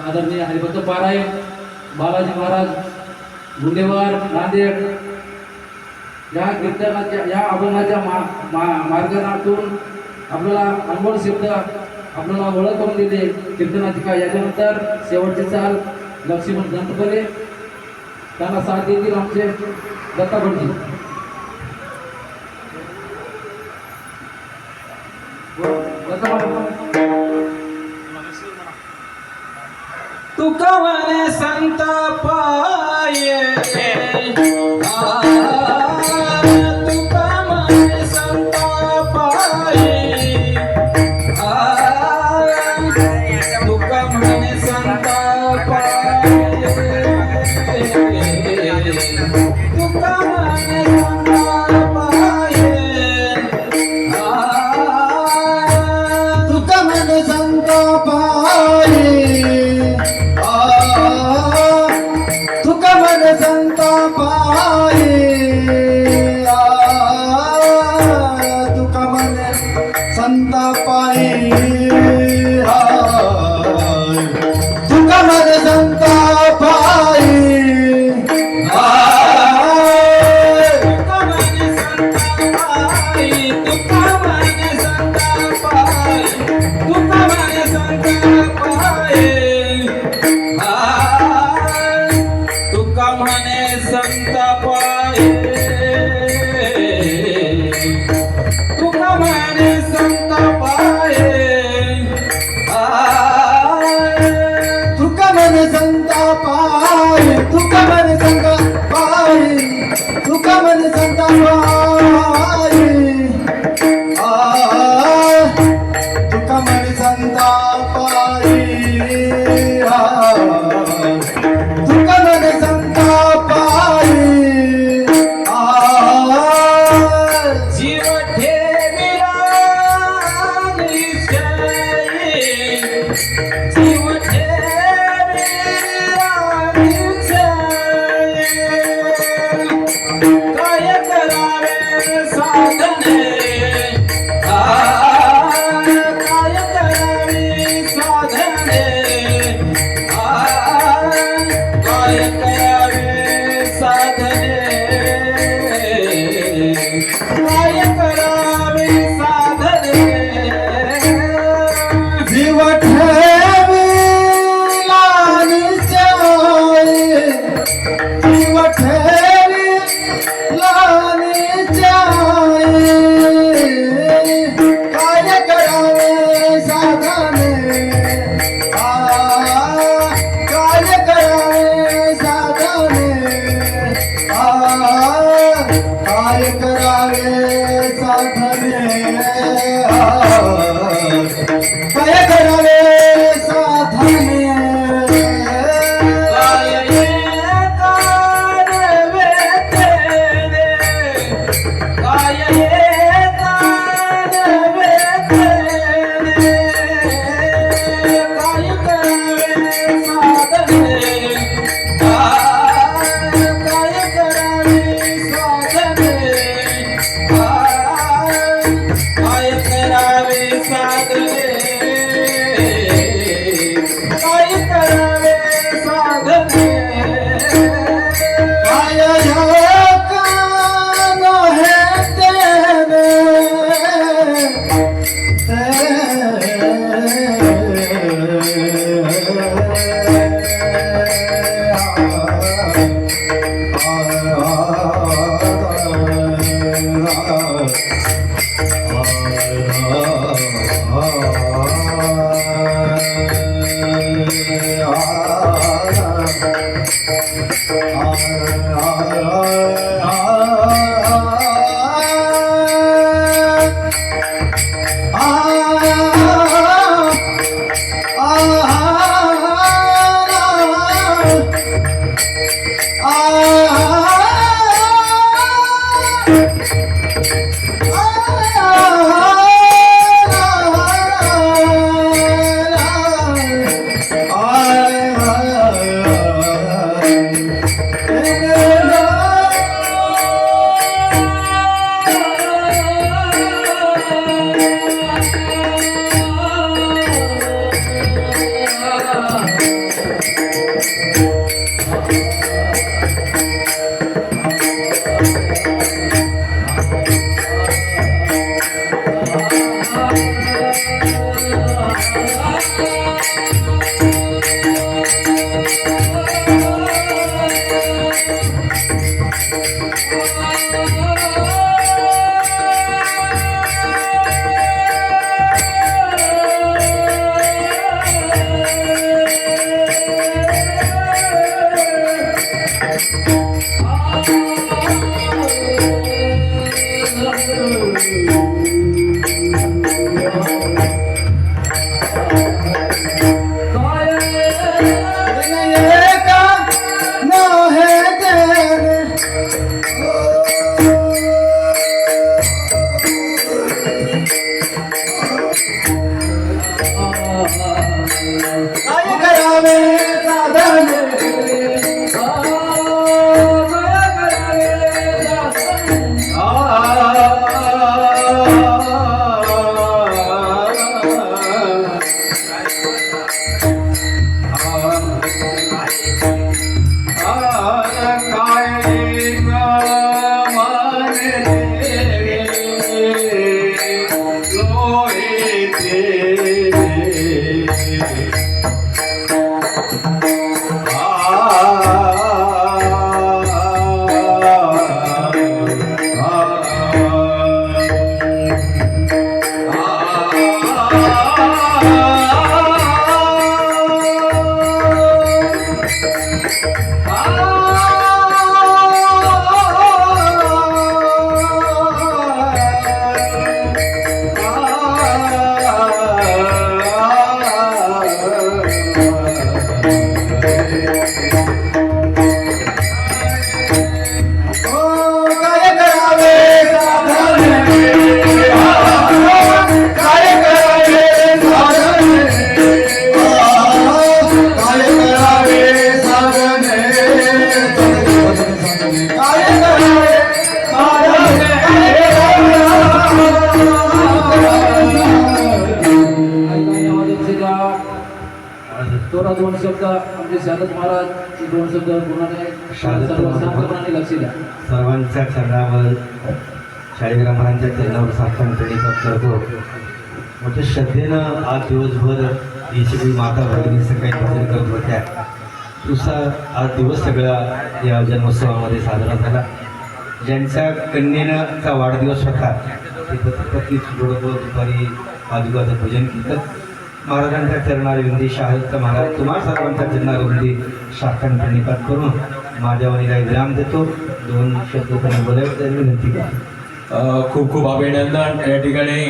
आदरणीय हरिभक्त पारायण बालाजी महाराज गुंडेवार नांदेड या कीर्तनाच्या या अभंगाच्या मा मा मार्गनातून आपल्याला अनमोल शब्द आपल्याला ओळख करून दिले कीर्तनाची का याच्यानंतर शेवटचे चाल लक्ष्मण गणपरे त्यांना साथ देतील आमचे दत्ता ಸಂತಪಾಯೇ दुकानात Thank you. 太阳在哪里 ஆ शारद महाराज दोन शब्द लक्ष द्या. सर्वांच्या चरणावर शाळीग्रामांच्या चरणावर साष्टांग प्रणिपात करतो. म्हणजे श्रद्धेनं आज दिवसभर सगळी माता भगिनी सकाळी भजन करत होत्या. तुसा आज दिवस सगळा या जन्मोत्सवामध्ये साजरा झाला. ज्यांच्या कन्येनं चा वाढदिवस होता ते पती पत्नी दुपारी पादुकाचं पूजन केलं महाराजांच्या चरणारविंदी शाहस्त महाराज तुम्हा सर्वांच्या विनंती साष्टांग प्रणिपात करून माझ्या वणीला विराम देतो. दोन शब्द त्यांनी बोलायला त्याची विनंती केली खूप खूप अभिनंदन. या ठिकाणी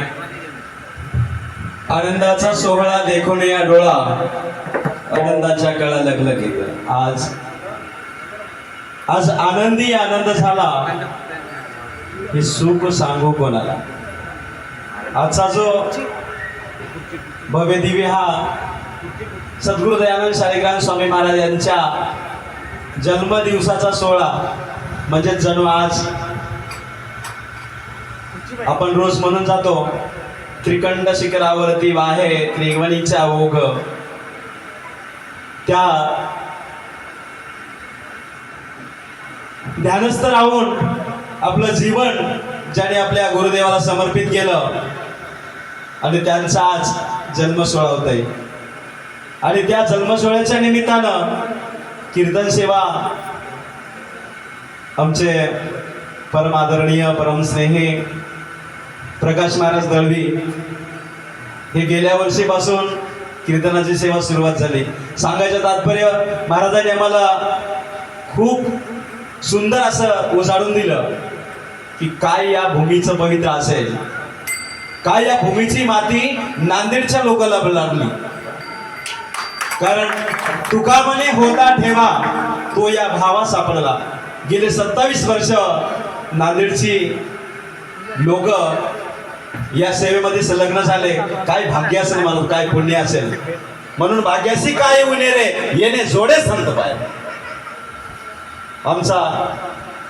आनंदाचा सोहळा देखून या डोळा आनंदाच्या कळा लगलगीत आज आज आनंदी आनंद झाला. हे सुख सांगू कोणाला? आजचा जो भव्य दिव्य हा सद्गुरु दयानंद शालिग्राम स्वामी महाराज यांच्या जन्मदिवसाचा सोहळा म्हणजे जणू आज आपण रोज म्हणून जातो त्रिकंड शिखरावरती वाहे त्रिवणीच्या ओघ. त्या ध्यानस्थ राहून आपलं जीवन ज्याने आपल्या गुरुदेवाला समर्पित केलं आणि त्यांचा आज जन्म होत आहे. आणि त्या जन्मसोहळ्याच्या निमित्तानं कीर्तन सेवा आमचे परमादरणीय परमस्नेही प्रकाश महाराज दळवी हे गेल्या वर्षीपासून कीर्तनाची सेवा सुरुवात झाली. सांगायचं तात्पर्य महाराजांनी आम्हाला खूप सुंदर असं उजाडून दिलं की काय या भूमीचं पवित्र असेल. काय या भूमीची माती नांदेडच्या लोकांना लागली? कारण तुका म्हणे होता ठेवा तो या भावा सापडला. गेले सत्तावीस वर्ष नांदेडची लोक या सेवेमध्ये संलग्न झाले. काय भाग्य असेल माणूस काय पुण्य असेल? म्हणून भाग्याशी काय उणे रे? येणे जोडे संत पाय आमचा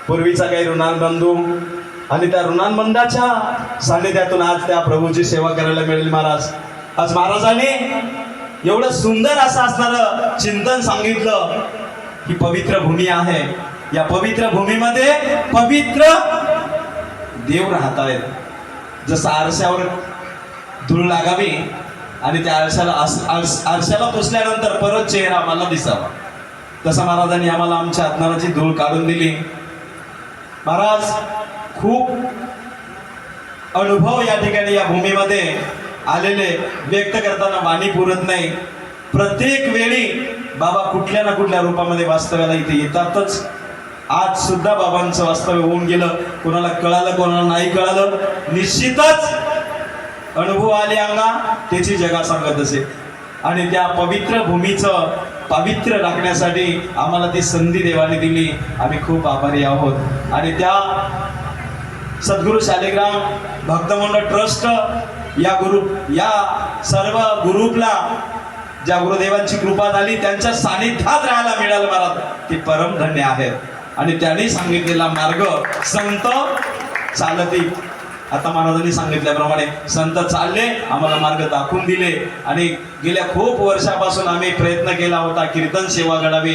पूर्वीचा काही ऋणाल बंधू आणि त्या ऋणान बंधाच्या सानिध्यातून आज त्या प्रभूची सेवा करायला मिळेल महाराज. आज महाराजांनी एवढं सुंदर असं असणारं चिंतन सांगितलं ही पवित्र भूमी आहे. या पवित्र भूमीमध्ये पवित्र देव राहत आहेत. जसं आरशावर धूळ लागावी आणि त्या आरशाला आरशाला पुसल्यानंतर परत चेहरा आम्हाला दिसावा. तसं महाराजांनी आम्हाला आमच्या आत्माराची धूळ काढून दिली. महाराज खूप अनुभव या ठिकाणी या भूमीमध्ये आलेले व्यक्त करताना वाणी पुरत नाही. प्रत्येक वेळी बाबा कुठल्या ना कुठल्या रूपामध्ये वास्तव्याला इथे येतातच. आज सुद्धा बाबांचं वास्तव्य होऊन गेलं. कोणाला कळालं कोणाला नाही कळालं निश्चितच अनुभव आले अंगा त्याची जगा सांगत असे. आणि त्या पवित्र भूमीचं पावित्र्य राखण्यासाठी आम्हाला ती संधी देवाने दिली. आम्ही खूप आभारी आहोत. आणि त्या सद्गुरु शालिग्राम भक्तमंडळ ट्रस्ट या ग्रुप या सर्व ग्रुपला ज्या गुरुदेवांची कृपा झाली त्यांच्या सानिध्यात राहायला मिळालं मला. ते परम धन्य आहेत आणि त्यांनी सांगितलेला मार्ग संत चालती. आता महाराजांनी सांगितल्याप्रमाणे संत चालले आम्हाला मार्ग दाखवून दिले. आणि गेल्या खूप वर्षापासून आम्ही प्रयत्न केला होता कीर्तन सेवा घडावी.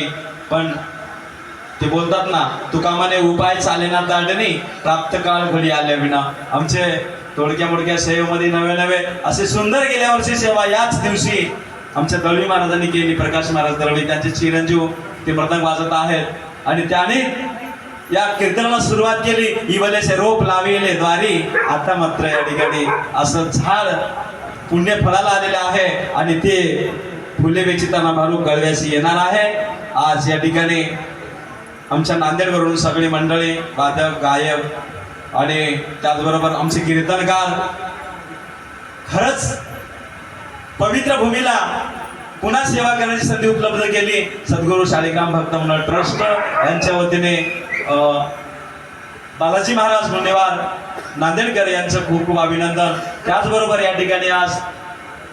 पण ते बोलतात ना तुकामाने उपाय चालेना दांडणी प्राप्त काळ घडी आल्या विना. आमचे थोडक्या मोडक्या सेवेमध्ये नवे नवे असे सुंदर गेल्या वर्षी सेवा याच दिवशी आमच्या दळवी महाराजांनी केली. प्रकाश महाराज दळवी त्यांचे चिरंजीव ते मृदंग वाजत आहेत. आणि त्याने या कीर्तनाला सुरुवात केली. इवलेसे रोप लाविले द्वारी. आता मात्र या ठिकाणी असं झाड पुण्य फळाला आलेलं आहे. आणि ते फुले वेचिताना भालू कळव्याशी येणार आहे. आज या ठिकाणी आमच्या नांदेडवरून सगळी मंडळी वादक गायक आणि त्याचबरोबर आमचे कीर्तनकार. खरंच पवित्र भूमीला पुन्हा सेवा करण्याची संधी उपलब्ध केली. सद्गुरू शालिग्राम भक्त मंडळ ट्रस्ट यांच्या वतीने बालाजी महाराज मुंडेवार नांदेडकर यांचं खूप खूप अभिनंदन. त्याचबरोबर या ठिकाणी आज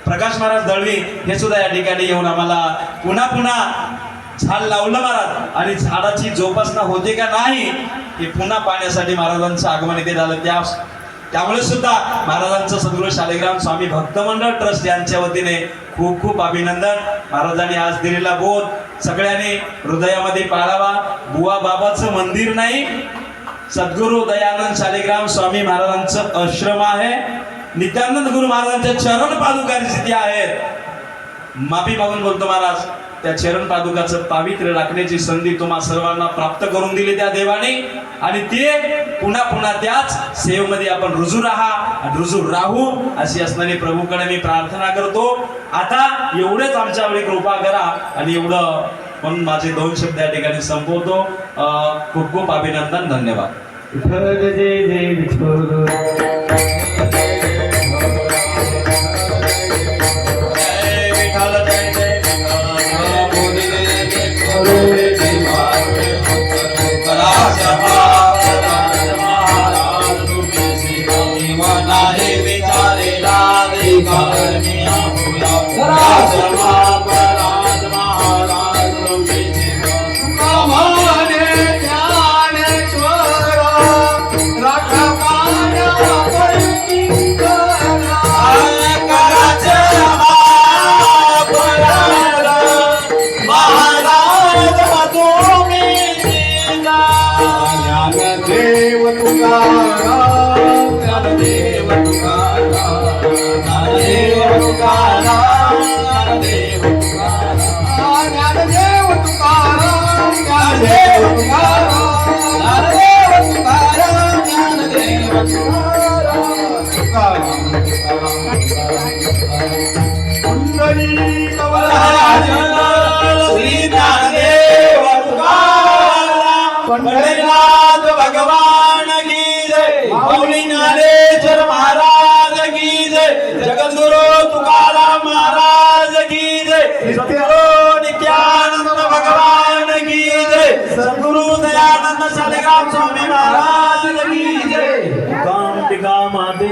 प्रकाश महाराज दळवी हे सुद्धा या ठिकाणी येऊन आम्हाला पुन्हा पुन्हा झाड लावलं महाराज. आणि झाडाची जोपासना होते का नाही हे पुन्हा पाहण्यासाठी महाराजांचं आगमन इथे झालं. त्या त्यामुळे सुद्धा महाराजांचं सद्गुरू शालिग्राम स्वामी भक्त मंडळ ट्रस्ट यांच्या वतीने खूप खूप अभिनंदन. महाराजांनी आज दिलेला बोध सगळ्यांनी हृदयामध्ये पाळावा. बुवा बाबाचं मंदिर नाही सद्गुरू दयानंद शालिग्राम स्वामी महाराजांचं आश्रम आहे. नित्यानंद गुरु महाराजांच्या चरण पादुकांची आहेत माफी मागून बोलतो महाराज. त्या चरण पादुकाचं पावित्र्य राखण्याची संधी तुम्हा सर्वांना प्राप्त करून दिली त्या देवाने. आणि ते पुन्हा पुन्हा त्याच सेवेमध्ये आपण रुजू राहा आणि रुजू राहू अशी असणारी प्रभूकडे मी प्रार्थना करतो. आता एवढेच आमच्यावर कृपा करा आणि एवढं म्हणून माझे दोन शब्द या ठिकाणी संपवतो. खूप खूप अभिनंदन धन्यवाद. शालिग्राम स्वामी महाराज की जय। काम टिका माते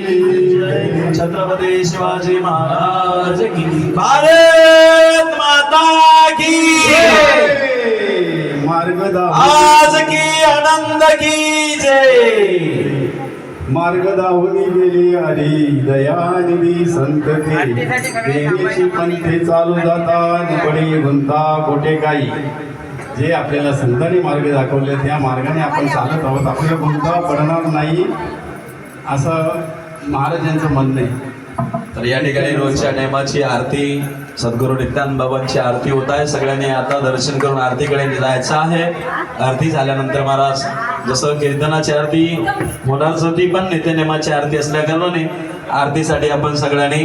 जय छत्रपती शिवाजी महाराज की भारत माता की जय। मार्गदा। आज की आनंद की जय। मार्गदाहुनी गेली आली दयानिधी संतते देवीची पंथे चालू जाता निबडी गुंता कोठे काही? जे आपल्याला संतांनी मार्ग दाखवले त्या मार्गाने आपण चालत आहोत. आपल्याला कोणता पडणार नाही असं महाराजांचं म्हणणं आहे. तर या ठिकाणी रोजच्या नेमाची आरती सद्गुरू नित्यानंद बाबांची आरती होत आहे. सगळ्यांनी आता दर्शन करून आरतीकडे जायचं आहे. आरती झाल्यानंतर महाराज जसं कीर्तनाची आरती होणारच होती पण नित्यनेमाची आरती असल्या कारणाने आरतीसाठी आपण सगळ्यांनी